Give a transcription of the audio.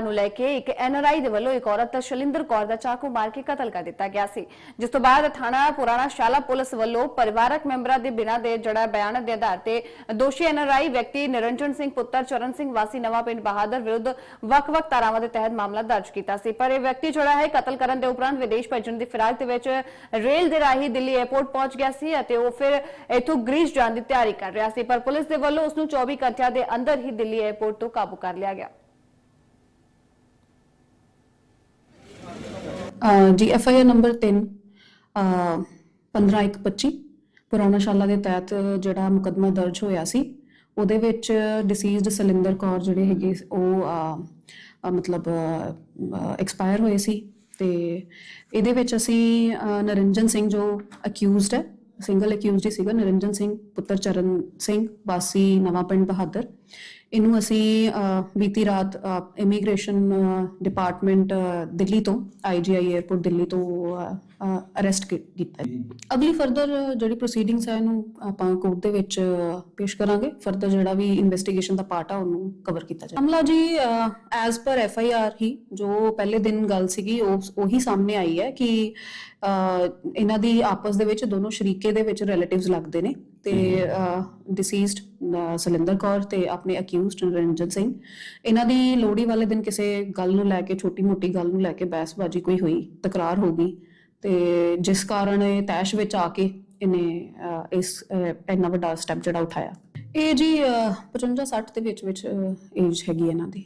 ਨੂੰ ਲੈ ਕੇ ਇੱਕ ਐਨਆਰਆਈ ਦੇ ਵੱਲੋਂ ਇੱਕ ਔਰਤ, ਸ਼ਲਿੰਦਰ ਕੌਰ ਦਾ ਚਾਕੂ ਮਾਰ ਕੇ ਕਤਲ ਕਰ ਦਿੱਤਾ ਗਿਆ ਸੀ। ਜਿਸ ਤੋਂ ਬਾਅਦ ਥਾਣਾ ਪੁਰਾਣਾ ਸ਼ਾਲਾ ਪੁਲਿਸ ਵੱਲੋਂ ਪਰਿਵਾਰਕ ਮੈਂਬਰਾਂ ਦੇ ਬਿਨਾਂ ਦੇ ਜਿਹੜਾ ਬਿਆਨ ਦੇ ਆਧਾਰ ਤੇ ਦੋਸ਼ੀ ਐਨਆਰਆਈ ਵਿਅਕਤੀ ਨਿਰੰਜਨ ਸਿੰਘ, ਪੁੱਤਰ ਚਰਨ ਸਿੰਘ, ਵਾਸੀ ਨਵਾਂ ਪਿੰਡ ਬਹਾਦਰ ਵਿਰੁੱਧ ਵੱਖ-ਵੱਖ ਧਾਰਾਵਾਂ ਦੇ ਤਹਿਤ ਮਾਮਲਾ ਦਰਜ ਕੀਤਾ ਸੀ। ਪਰ ਇਹ ਵਿਅਕਤੀ ਜਿਹੜਾ ਹੈ, ਕਤਲ ਕਰਨ ਦੇ ਉਪਰੰਤ ਵਿਦੇਸ਼ ਭੇਜਣ ਦੀ ਫਿਰਾਕ ਦੇ ਵਿੱਚ ਰੇਲ ਦੇ ਰਾਹੀਂ ਦਿੱਲੀ 에ਅਰਪੋਰਟ ਪਹੁੰਚ ਗਿਆ ਸੀ ਅਤੇ ਉਹ ਫਿਰ ਇਥੋਂ ਗ੍ਰੀਸ ਜਾਣ ਦੀ ਤਿਆਰੀ ਕਰ ਰਿਹਾ ਸੀ। ਪਰ ਪੁਲਿਸ ਦੇ ਵੱਲੋਂ ਉਸ ਨੂੰ 24 ਘੰਟਿਆਂ ਦੇ ਅੰਦਰ ਹੀ ਦਿੱਲੀ 에ਅਰਪੋਰਟ ਤੋਂ ਕਾਬੂ ਕਰ ਲਿਆ ਗਿਆ। ਜੀ ਐਫ ਆਈ ਆਰ ਨੰਬਰ 3 15125 ਪੁਰਾਣਾ ਸ਼ਾਲਾ ਦੇ ਤਹਿਤ ਜਿਹੜਾ ਮੁਕੱਦਮਾ ਦਰਜ ਹੋਇਆ ਸੀ, ਉਹਦੇ ਵਿੱਚ ਡਿਸੀਜ਼ਡ ਸਲਿੰਦਰ ਕੌਰ ਜਿਹੜੇ ਹੈਗੇ ਉਹ ਮਤਲਬ ਐਕਸਪਾਇਰ ਹੋਏ ਸੀ ਤੇ ਇਹਦੇ ਵਿੱਚ ਅਸੀਂ ਨਰਿੰਜਨ ਸਿੰਘ ਜੋ ਅਕਿਊਜ਼ਡ ਹੈ ਸਿੰਗਲ ਅਕਿਊਜ਼ਡ ਹੀ ਸੀਗਾ, ਨਰਿੰਜਨ ਸਿੰਘ, ਪੁੱਤਰ ਚਰਨ ਸਿੰਘ, ਵਾਸੀ ਨਵਾਂ ਪਿੰਡ ਬਹਾਦਰ ਇਹਨੂੰ ਅਸੀਂ ਬੀਤੀ ਰਾਤ ਇਮੀਗ੍ਰੇਸ਼ਨ ਡਿਪਾਰਟਮੈਂਟ ਦਿੱਲੀ ਤੋਂ ਆਈਜੀਆਈ 에ਅਰਪੋਰਟ ਦਿੱਲੀ ਤੋਂ ਅਰੈਸਟ ਕੀਤਾ ਹੈ। ਅਗਲੀ ਫਰਦਰ ਜਿਹੜੀ ਪ੍ਰੋਸੀਡਿੰਗਸ ਹੈ ਇਹਨੂੰ ਆਪਾਂ ਕੋਰਟ ਦੇ ਵਿੱਚ ਪੇਸ਼ ਕਰਾਂਗੇ। ਫਰਦਰ ਜਿਹੜਾ ਵੀ ਇਨਵੈਸਟੀਗੇਸ਼ਨ ਦਾ ਪਾਰਟ ਆ, ਉਹਨੂੰ ਕਵਰ ਕੀਤਾ ਜਾਏ ਅਮਲਾ ਜੀ as per F I R ਹੀ, ਜੋ ਪਹਿਲੇ ਦਿਨ ਗੱਲ ਸੀਗੀ ਉਸ ਉਹੀ ਸਾਹਮਣੇ ਆਈ ਹੈ ਕਿ ਇਹਨਾਂ ਦੀ ਆਪਸ ਦੇ ਵਿੱਚ ਦੋਨੋਂ ਸ਼ਰੀਕੇ ਦੇ ਵਿੱਚ ਰਿਲੇਟਿਵਸ ਲੱਗਦੇ ਨੇ। ਤੇ ਡਿਸੀਜ਼ਡ ਸਲਿੰਦਰ ਕੌਰ ਤੇ ਆਪਣੇ ਅਕਿਊਜ਼ਡ ਨਰਿੰਜਨ ਸਿੰਘ। ਇਹਨਾਂ ਦੀ ਲੋਹੜੀ ਵਾਲੇ ਦਿਨ ਕਿਸੇ ਗੱਲ ਨੂੰ ਲੈ ਕੇ ਛੋਟੀ ਮੋਟੀ ਗੱਲ ਨੂੰ ਲੈ ਕੇ ਬਹਿਸਬਾਜ਼ੀ ਕੋਈ ਹੋਈ ਤਕਰਾਰ ਹੋ ਗਈ। ਤੇ ਜਿਸ ਕਾਰਨ ਇਹ ਤੈਸ਼ ਵਿੱਚ ਆ ਕੇ ਇਹਨੇ ਇਸ ਇੰਨਾ ਵੱਡਾ ਸਟੈਪ ਜਿਹੜਾ ਉਠਾਇਆ। ਇਹ ਜੀ 55 60 ਦੇ ਵਿੱਚ ਵਿੱਚ ਏਜ ਹੈਗੀ ਇਹਨਾਂ ਦੀ।